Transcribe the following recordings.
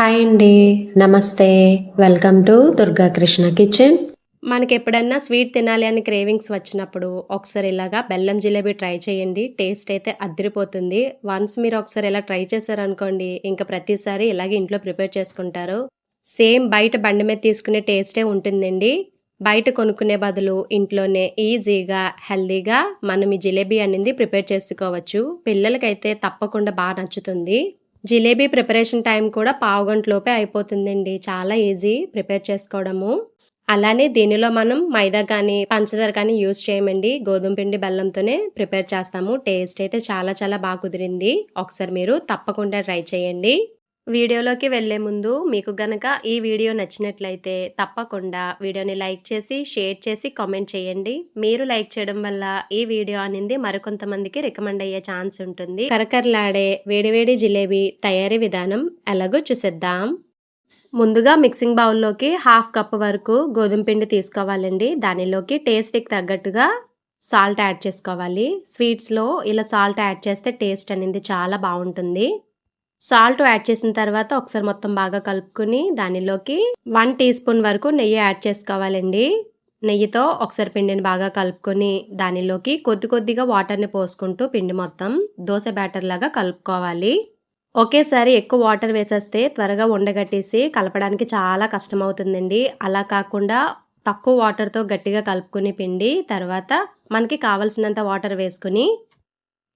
Hi అండి. నమస్తే. Welcome to Durga Krishna kitchen. మనకి ఎప్పుడన్నా స్వీట్ తినాలి అని క్రేవింగ్స్ వచ్చినప్పుడు ఒకసారి ఇలాగా బెల్లం జిలేబీ ట్రై చేయండి. టేస్ట్ అయితే అద్దరిపోతుంది వన్స్ మీరు ఒకసారి ఇలా ట్రై చేశారనుకోండి ఇంకా ప్రతిసారి ఇలాగే ఇంట్లో ప్రిపేర్ చేసుకుంటారు. సేమ్ బయట బండి మీద తీసుకునే టేస్టే ఉంటుందండి. బయట కొనుక్కునే బదులు ఇంట్లోనే ఈజీగా హెల్దీగా మనం ఈ జిలేబీ అనేది ప్రిపేర్ చేసుకోవచ్చు. పిల్లలకైతే తప్పకుండా బాగా నచ్చుతుంది. జిలేబీ ప్రిపరేషన్ టైం కూడా పావు గంటలోపే అయిపోతుందండి. చాలా ఈజీ ప్రిపేర్ చేసుకోవడము. అలానే దీనిలో మనం మైదా కానీ పంచదార కానీ యూజ్ చేయమండి. గోధుమ పిండి బెల్లంతోనే ప్రిపేర్ చేస్తాము. టేస్ట్ అయితే చాలా చాలా బాగా కుదిరింది. ఒకసారి మీరు తప్పకుండా ట్రై చేయండి. వీడియోలోకి వెళ్ళే ముందు మీకు గనక ఈ వీడియో నచ్చినట్లయితే తప్పకుండా వీడియోని లైక్ చేసి షేర్ చేసి కామెంట్ చేయండి. మీరు లైక్ చేయడం వల్ల ఈ వీడియో అనేది మరికొంతమందికి రికమెండ్ అయ్యే ఛాన్స్ ఉంటుంది. కరకరలాడే వేడివేడి జిలేబీ తయారీ విధానం ఎలాగో చూసేద్దాం. ముందుగా మిక్సింగ్ బౌల్లోకి హాఫ్ కప్ వరకు గోధుమ పిండి తీసుకోవాలండి. దానిలోకి టేస్ట్కి తగ్గట్టుగా సాల్ట్ యాడ్ చేసుకోవాలి. స్వీట్స్లో ఇలా సాల్ట్ యాడ్ చేస్తే టేస్ట్ అనేది చాలా బాగుంటుంది. సాల్ట్ యాడ్ చేసిన తర్వాత ఒకసారి మొత్తం బాగా కలుపుకుని దానిలోకి వన్ టీ స్పూన్ వరకు నెయ్యి యాడ్ చేసుకోవాలండి. నెయ్యితో ఒకసారి పిండిని బాగా కలుపుకొని దానిలోకి కొద్ది కొద్దిగా వాటర్ని పోసుకుంటూ పిండి మొత్తం దోశ బ్యాటర్ లాగా కలుపుకోవాలి. ఒకేసారి ఎక్కువ వాటర్ వేసేస్తే త్వరగా ఉండగట్టేసి కలపడానికి చాలా కష్టమవుతుందండి. అలా కాకుండా తక్కువ వాటర్తో గట్టిగా కలుపుకుని పిండి తర్వాత మనకి కావలసినంత వాటర్ వేసుకుని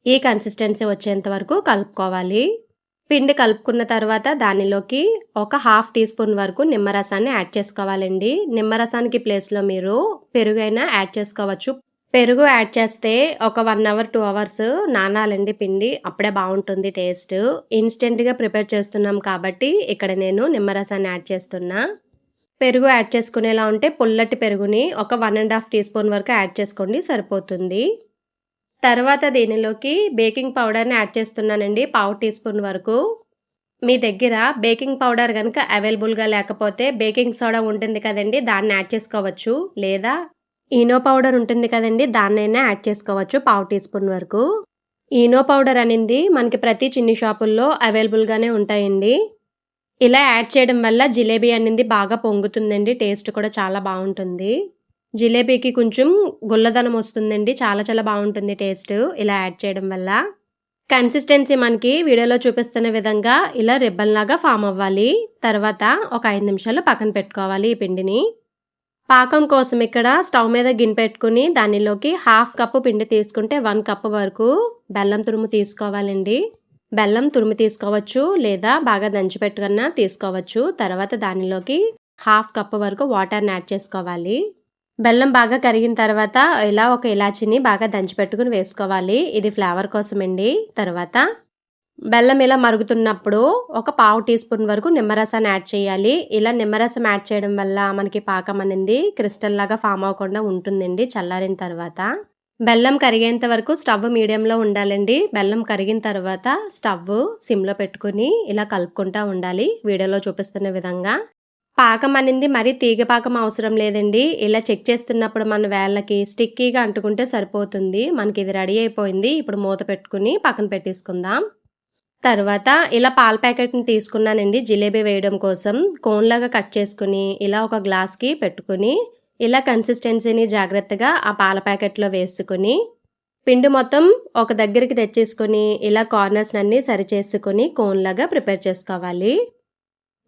ఈ కన్సిస్టెన్సీ వచ్చేంత వరకు కలుపుకోవాలి. పిండి కలుపుకున్న తర్వాత దానిలోకి ఒక హాఫ్ టీ స్పూన్ వరకు నిమ్మరసాన్ని యాడ్ చేసుకోవాలండి. నిమ్మరసానికి ప్లేస్లో మీరు పెరుగైనా యాడ్ చేసుకోవచ్చు. పెరుగు యాడ్ చేస్తే ఒక వన్ అవర్ టూ అవర్స్ నానాలండి పిండి. అప్పుడే బాగుంటుంది టేస్ట్. ఇన్స్టెంట్గా ప్రిపేర్ చేస్తున్నాం కాబట్టి ఇక్కడ నేను నిమ్మరసాన్ని యాడ్ చేస్తున్నా. పెరుగు యాడ్ చేసుకునేలా ఉంటే పుల్లటి పెరుగుని ఒక one and half teaspoon వరకు యాడ్ చేసుకోండి సరిపోతుంది. తర్వాత దీనిలోకి బేకింగ్ పౌడర్ని యాడ్ చేస్తున్నానండి పావు టీ స్పూన్ వరకు. మీ దగ్గర బేకింగ్ పౌడర్ కనుక అవైలబుల్గా లేకపోతే బేకింగ్ సోడా ఉంటుంది కదండి దాన్ని యాడ్ చేసుకోవచ్చు. లేదా ఈనో పౌడర్ ఉంటుంది కదండి దాన్నైనా యాడ్ చేసుకోవచ్చు పావు టీ స్పూన్ వరకు. ఈనో పౌడర్ అనేది మనకి ప్రతి చిన్ని షాపుల్లో అవైలబుల్గానే ఉంటాయండి. ఇలా యాడ్ చేయడం వల్ల జిలేబీ అనేది బాగా పొంగుతుందండి టేస్ట్ కూడా చాలా బాగుంటుంది. జిలేబీకి కొంచెం గుల్లదనం వస్తుందండి. చాలా చాలా బాగుంటుంది టేస్ట్ ఇలా యాడ్ చేయడం వల్ల. కన్సిస్టెన్సీ మనకి వీడియోలో చూపిస్తున్న విధంగా ఇలా రిబ్బన్లాగా ఫామ్ అవ్వాలి. తర్వాత ఒక ఐదు నిమిషాలు పక్కన పెట్టుకోవాలి ఈ పిండిని. పాకం కోసం ఇక్కడ స్టవ్ మీద గిన్నె పెట్టుకుని దానిలోకి హాఫ్ కప్పు పిండి తీసుకుంటే వన్ కప్ వరకు బెల్లం తురుము తీసుకోవాలండి. బెల్లం తురుము తీసుకోవచ్చు లేదా బాగా దంచి పెట్టుకున్నా తీసుకోవచ్చు. తర్వాత దానిలోకి హాఫ్ కప్ వరకు వాటర్ని యాడ్ చేసుకోవాలి. బెల్లం బాగా కరిగిన తర్వాత ఇలా ఒక ఇలాచిని బాగా దంచిపెట్టుకుని వేసుకోవాలి. ఇది ఫ్లేవర్ కోసమండి. తర్వాత బెల్లం ఇలా మరుగుతున్నప్పుడు ఒక పావు టీ స్పూన్ వరకు నిమ్మరసాన్ని యాడ్ చేయాలి. ఇలా నిమ్మరసం యాడ్ చేయడం వల్ల మనకి పాకం అనేది క్రిస్టల్ లాగా ఫామ్ అవ్వకుండా ఉంటుందండి చల్లారిన తర్వాత. బెల్లం కరిగేంత వరకు స్టవ్ మీడియంలో ఉండాలండి. బెల్లం కరిగిన తర్వాత స్టవ్ సిమ్లో పెట్టుకుని ఇలా కలుపుకుంటూ ఉండాలి. వీడియోలో చూపిస్తున్న విధంగా. పాకం అనేది మరీ తీగ పాకం అవసరం లేదండి. ఇలా చెక్ చేస్తున్నప్పుడు మన వేళ్ళకి స్టిక్కీగా అంటుకుంటే సరిపోతుంది. మనకి ఇది రెడీ అయిపోయింది. ఇప్పుడు మూత పెట్టుకుని పక్కన పెట్టేసుకుందాం. తర్వాత ఇలా పాల ప్యాకెట్ని తీసుకున్నానండి. జిలేబీ వేయడం కోసం కోన్లాగా కట్ చేసుకుని ఇలా ఒక గ్లాస్కి పెట్టుకుని ఇలా కన్సిస్టెన్సీని జాగ్రత్తగా ఆ పాల ప్యాకెట్లో వేసుకుని పిండి మొత్తం ఒక దగ్గరికి తెచ్చేసుకొని ఇలా కార్నర్స్ అన్నీ సరిచేసుకొని కోన్లాగా ప్రిపేర్ చేసుకోవాలి.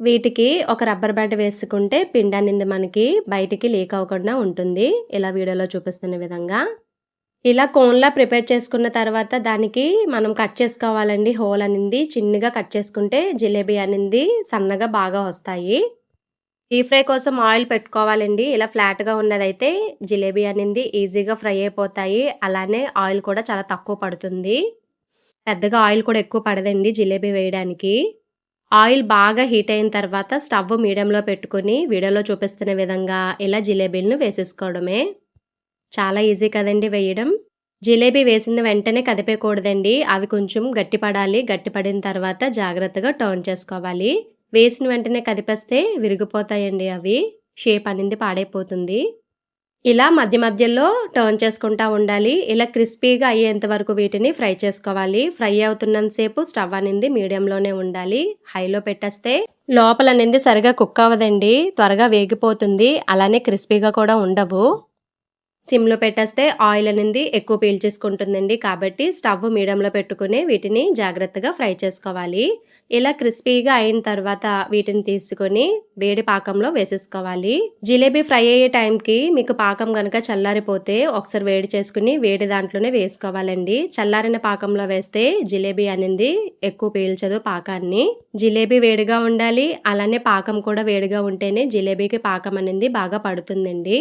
వీటికి ఒక రబ్బర్ బ్యాండ్ వేసుకుంటే పిండి అనేది మనకి బయటికి లీక్ అవ్వకుండా ఉంటుంది. ఇలా వీడియోలో చూపిస్తున్న విధంగా. ఇలా కోన్లా ప్రిపేర్ చేసుకున్న తర్వాత దానికి మనం కట్ చేసుకోవాలండి హోల్ అనేది. చిన్నగా కట్ చేసుకుంటే జిలేబీ అనేది. సన్నగా బాగా వస్తాయి. డీప్ ఫ్రై కోసం ఆయిల్ పెట్టుకోవాలండి. ఇలా ఫ్లాట్గా ఉన్నదైతే జిలేబీ అనేది. ఈజీగా ఫ్రై అయిపోతాయి. అలానే ఆయిల్ కూడా చాలా తక్కువ పడుతుంది. పెద్దగా ఆయిల్ కూడా ఎక్కువ పడదండి జిలేబీ వేయడానికి. ఆయిల్ బాగా హీట్ అయిన తర్వాత స్టవ్ మీడియంలో పెట్టుకుని వీడియోలో చూపిస్తున్న విధంగా ఇలా జిలేబీలను వేసేసుకోవడమే. చాలా ఈజీ కదండి వేయడం. జిలేబీ వేసిన వెంటనే కదిపేయకూడదండి. అవి కొంచెం గట్టిపడాలి. గట్టిపడిన తర్వాత జాగ్రత్తగా టర్న్ చేసుకోవాలి. వేసిన వెంటనే కదిపేస్తే విరిగిపోతాయండి అవి. షేప్ అనేది పాడైపోతుంది. ఇలా మధ్య మధ్యలో టర్న్ చేసుకుంటా ఉండాలి. ఇలా క్రిస్పీగా అయ్యేంత వరకు వీటిని ఫ్రై చేసుకోవాలి. ఫ్రై అవుతున్నంతసేపు స్టవ్ అనేది మీడియంలోనే ఉండాలి. హైలో పెట్టేస్తే లోపల అనేది సరిగా కుక్ అవ్వదండి. త్వరగా వేగిపోతుంది. అలానే క్రిస్పీగా కూడా ఉండవు. సిమ్లో పెట్టేస్తే ఆయిల్ అనేది ఎక్కువ పీల్చేసుకుంటుందండి. కాబట్టి స్టవ్ మీడియంలో పెట్టుకుని వీటిని జాగ్రత్తగా ఫ్రై చేసుకోవాలి. ఇలా క్రిస్పీగా అయిన తర్వాత వీటిని తీసుకొని వేడి పాకంలో వేసేసుకోవాలి. జిలేబీ ఫ్రై అయ్యే టైంకి మీకు పాకం కనుక చల్లారిపోతే ఒకసారి వేడి చేసుకుని వేడి దాంట్లోనే వేసుకోవాలండి. చల్లారిన పాకంలో వేస్తే జిలేబీ అనేది ఎక్కువ పీల్చదు పాకాన్ని. జిలేబీ వేడిగా ఉండాలి అలానే పాకం కూడా వేడిగా ఉంటేనే జిలేబీకి పాకం అనేది బాగా పడుతుందండి.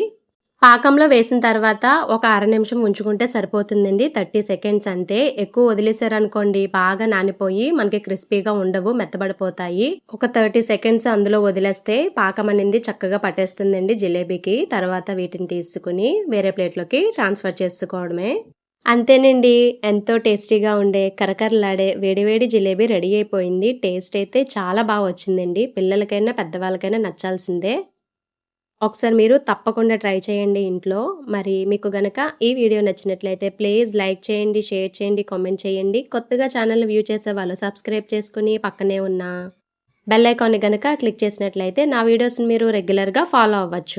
పాకంలో వేసిన తర్వాత ఒక అర నిమిషం ఉంచుకుంటే సరిపోతుందండి. థర్టీ సెకండ్స్ అంతే. ఎక్కువ వదిలేసారనుకోండి బాగా నానిపోయి మనకి క్రిస్పీగా ఉండవు మెత్తబడిపోతాయి. ఒక థర్టీ సెకండ్స్ అందులో వదిలేస్తే పాకం అనేది చక్కగా పట్టేస్తుందండి జిలేబీకి. తర్వాత వీటిని తీసుకుని వేరే ప్లేట్లోకి ట్రాన్స్ఫర్ చేసుకోవడమే. అంతేనండి. ఎంతో టేస్టీగా ఉండే కరకరలాడే వేడివేడి జిలేబీ రెడీ అయిపోయింది. టేస్ట్ అయితే చాలా బాగా వచ్చిందండి. పిల్లలకైనా పెద్దవాళ్ళకైనా నచ్చాల్సిందే. ఒకసారి మీరు తప్పకుండా ట్రై చేయండి ఇంట్లో. మరి మీకు గనక ఈ వీడియో నచ్చినట్లయితే ప్లీజ్ లైక్ చేయండి షేర్ చేయండి కామెంట్ చేయండి. కొత్తగా ఛానల్ వ్యూ చేసే వాళ్ళు సబ్స్క్రైబ్ చేసుకుని పక్కనే ఉన్న బెల్ ఐకాన్ని గనక క్లిక్ చేసినట్లయితే నా వీడియోస్ని మీరు రెగ్యులర్గా ఫాలో అవ్వచ్చు.